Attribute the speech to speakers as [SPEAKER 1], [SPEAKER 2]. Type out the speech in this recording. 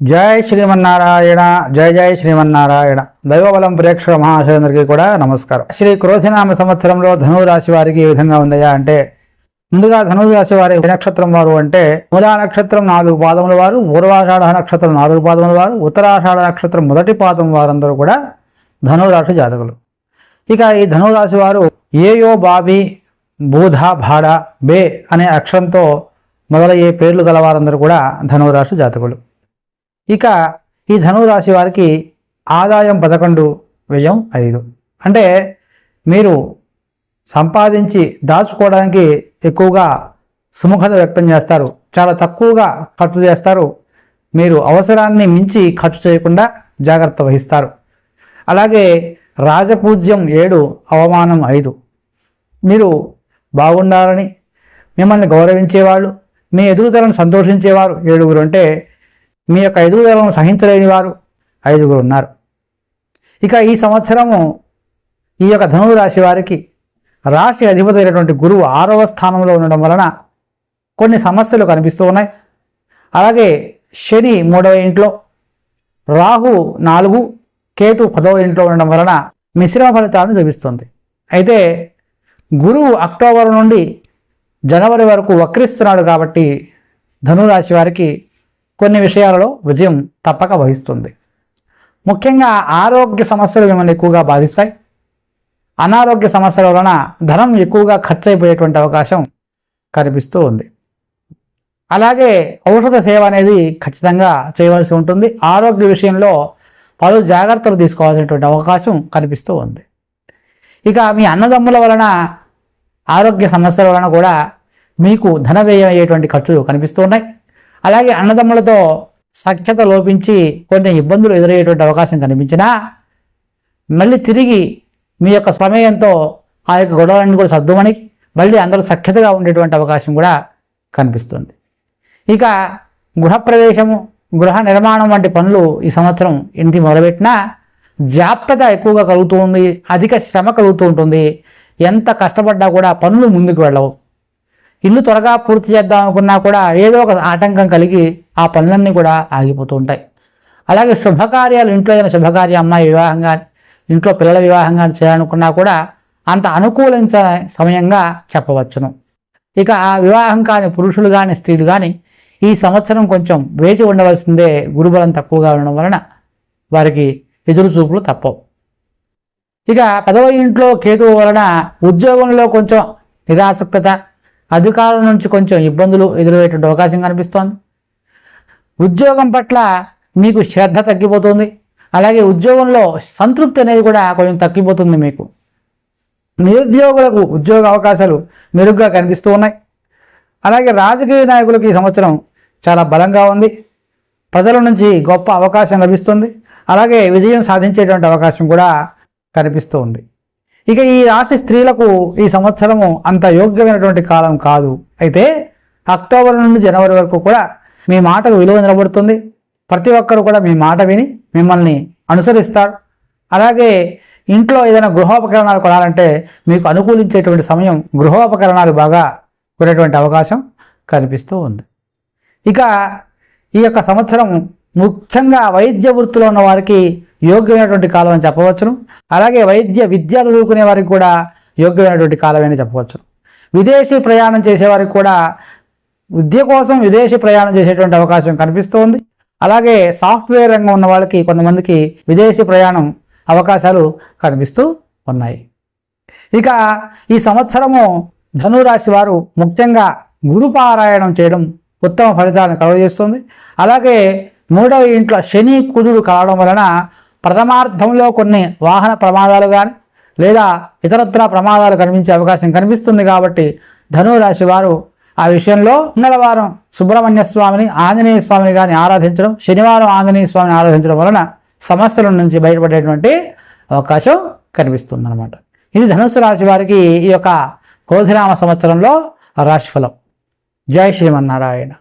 [SPEAKER 1] జై శ్రీమన్నారాయణ జయ జయ శ్రీమన్నారాయణ. దైవబలం ప్రేక్షక మహాశయులందరికీ కూడా నమస్కారం. శ్రీ క్రోధినామ సంవత్సరంలో ధనురాశి వారికి ఏ విధంగా ఉందయా అంటే ముందుగా ధనురాశి వారి నక్షత్రం వారు అంటే మూలా నక్షత్రం నాలుగు పాదముల వారు పూర్వాషాఢ నక్షత్రం నాలుగు పాదముల వారు ఉత్తరాషాఢ నక్షత్రం మొదటి పాదం వారందరూ కూడా ధనురాశి జాతకులు. ఇక ఈ ధనురాశి వారు ఏయో బాబి బూధ భాడ బే అనే అక్షరంతో మొదలయ్యే పేర్లు గల వారందరూ కూడా ధనురాశి జాతకులు. ఇక ఈ ధనురాశి వారికి ఆదాయం పదకొండు వ్యయం ఐదు. అంటే మీరు సంపాదించి దాచుకోవడానికి ఎక్కువగా సుముఖత వ్యక్తం చేస్తారు చాలా తక్కువగా ఖర్చు చేస్తారు మీరు అవసరాన్ని మించి ఖర్చు చేయకుండా జాగ్రత్త వహిస్తారు. అలాగే రాజపూజ్యం ఏడు అవమానం ఐదు. మీరు బాగుండాలని మిమ్మల్ని గౌరవించేవాళ్ళు మీ ఎదుగుదలను సంతోషించేవారు ఏడుగురు అంటే మీ యొక్క ఎదుగుదలను సహించలేని వారు ఐదుగురు ఉన్నారు. ఇక ఈ సంవత్సరము ఈ యొక్క ధనువు రాశి వారికి రాశి అధిపతి అయినటువంటి గురువు ఆరవ స్థానంలో ఉండడం వలన కొన్ని సమస్యలు కనిపిస్తూ ఉన్నాయి. అలాగే శని మూడవ ఇంట్లో రాహు నాలుగు కేతు పదవ ఇంట్లో ఉండడం వలన మిశ్రమ ఫలితాలను చూపిస్తుంది. అయితే గురువు అక్టోబర్ నుండి జనవరి వరకు వక్రిస్తున్నాడు కాబట్టి ధనురాశి వారికి కొన్ని విషయాలలో విజయం తప్పక వహిస్తుంది. ముఖ్యంగా ఆరోగ్య సమస్యలు మిమ్మల్ని ఎక్కువగా బాధిస్తాయి. అనారోగ్య సమస్యల వలన ధనం ఎక్కువగా ఖర్చు అయిపోయేటువంటి అవకాశం కనిపిస్తూ ఉంది. అలాగే ఔషధ సేవ అనేది ఖచ్చితంగా చేయవలసి ఉంటుంది. ఆరోగ్య విషయంలో పలు జాగ్రత్తలు తీసుకోవాల్సినటువంటి అవకాశం కనిపిస్తూ ఉంది. ఇక మీ అన్నదమ్ముల వలన ఆరోగ్య సమస్యల వలన కూడా మీకు ధన వ్యయం అయ్యేటువంటి ఖర్చులు కనిపిస్తూ ఉన్నాయి. అలాగే అన్నదమ్ములతో సఖ్యత లోపించి కొన్ని ఇబ్బందులు ఎదురయ్యేటువంటి అవకాశం కనిపించినా మళ్ళీ తిరిగి మీ యొక్క ప్రమేయంతో ఆ యొక్క గొడవలన్నీ కూడా సర్దుమని మళ్ళీ అందరూ సఖ్యతగా ఉండేటువంటి అవకాశం కూడా కనిపిస్తుంది. ఇక గృహప్రవేశము గృహ నిర్మాణం వంటి పనులు ఈ సంవత్సరం ఇంటి మొదలుపెట్టినా జాప్యత ఎక్కువగా కలుగుతూ ఉంది అధిక శ్రమ కలుగుతూ ఉంటుంది. ఎంత కష్టపడ్డా కూడా పనులు ముందుకు వెళ్ళవు. ఇల్లు త్వరగా పూర్తి చేద్దాం అనుకున్నా కూడా ఏదో ఒక ఆటంకం కలిగి ఆ పనులన్నీ కూడా ఆగిపోతూ ఉంటాయి. అలాగే శుభకార్యాలు ఇంట్లో ఏదైనా శుభకార్యం అమ్మాయి వివాహం కానీ ఇంట్లో పిల్లల వివాహం కానీ చేయాలనుకున్నా కూడా అంత అనుకూలించని సమయంగా చెప్పవచ్చును. ఇక ఆ వివాహం కాని పురుషులు కానీ స్త్రీలు కానీ ఈ సంవత్సరం కొంచెం వేచి ఉండవలసిందే గురుబలం తక్కువగా ఉండడం వలన వారికి ఎదురు చూపులు తప్పవు. ఇక పదవ ఇంట్లో కేతువు వలన ఉద్యోగంలో కొంచెం నిరాసక్తత అధికారుల నుంచి కొంచెం ఇబ్బందులు ఎదురయ్యేటువంటి అవకాశం కనిపిస్తోంది. ఉద్యోగం పట్ల మీకు శ్రద్ధ తగ్గిపోతుంది. అలాగే ఉద్యోగంలో సంతృప్తి అనేది కూడా కొంచెం తగ్గిపోతుంది మీకు. నిరుద్యోగులకు ఉద్యోగ అవకాశాలు మెరుగ్గా కనిపిస్తూ ఉన్నాయి. అలాగే రాజకీయ నాయకులకు ఈ సంవత్సరం చాలా బలంగా ఉంది. ప్రజల నుంచి గొప్ప అవకాశం లభిస్తుంది. అలాగే విజయం సాధించేటువంటి అవకాశం కూడా కనిపిస్తూ ఉంది. ఇక ఈ రాశి స్త్రీలకు ఈ సంవత్సరము అంత యోగ్యమైనటువంటి కాలం కాదు. అయితే అక్టోబర్ నుండి జనవరి వరకు కూడా మీ మాటకు విలువ నిలబడుతుంది. ప్రతి ఒక్కరు కూడా మీ మాట విని మిమ్మల్ని అనుసరిస్తారు. అలాగే ఇంట్లో ఏదైనా గృహోపకరణాలు కొనాలంటే మీకు అనుకూలించేటువంటి సమయం గృహోపకరణాలు బాగా కొనేటువంటి అవకాశం కనిపిస్తూ ఉంది. ఇక ఈ యొక్క సంవత్సరం ముఖ్యంగా వైద్య వృత్తిలో ఉన్న వారికి యోగ్యమైనటువంటి కాలం అని చెప్పవచ్చును. అలాగే వైద్య విద్య చదువుకునే వారికి కూడా యోగ్యమైనటువంటి కాలమని చెప్పవచ్చును. విదేశీ ప్రయాణం చేసేవారికి కూడా విద్య కోసం విదేశీ ప్రయాణం చేసేటువంటి అవకాశం కనిపిస్తోంది. అలాగే సాఫ్ట్వేర్ రంగం ఉన్న వాళ్ళకి కొంతమందికి విదేశీ ప్రయాణం అవకాశాలు కనిపిస్తూ ఉన్నాయి. ఇక ఈ సంవత్సరము ధనురాశి వారు ముఖ్యంగా గురుపారాయణం చేయడం ఉత్తమ ఫలితాలను కలుగజేస్తుంది. అలాగే మూడవ ఇంట్లో శని కుజుడు కలవడం వలన ప్రథమార్థంలో కొన్ని వాహన ప్రమాదాలు కానీ లేదా ఇతరత్ర ప్రమాదాలు కనిపించే అవకాశం కనిపిస్తుంది కాబట్టి ధనురాశి వారు ఆ విషయంలో మంగళవారం సుబ్రహ్మణ్య స్వామిని ఆంజనేయ స్వామిని కానీ ఆరాధించడం శనివారం ఆంజనేయ స్వామిని ఆరాధించడం వలన సమస్యల నుంచి బయటపడేటువంటి అవకాశం కనిపిస్తుంది అనమాట ఇది ధనుసు రాశి వారికి ఈ యొక్క కోధిరామ సంవత్సరంలో రాశిఫలం. జై శ్రీమన్నారాయణ.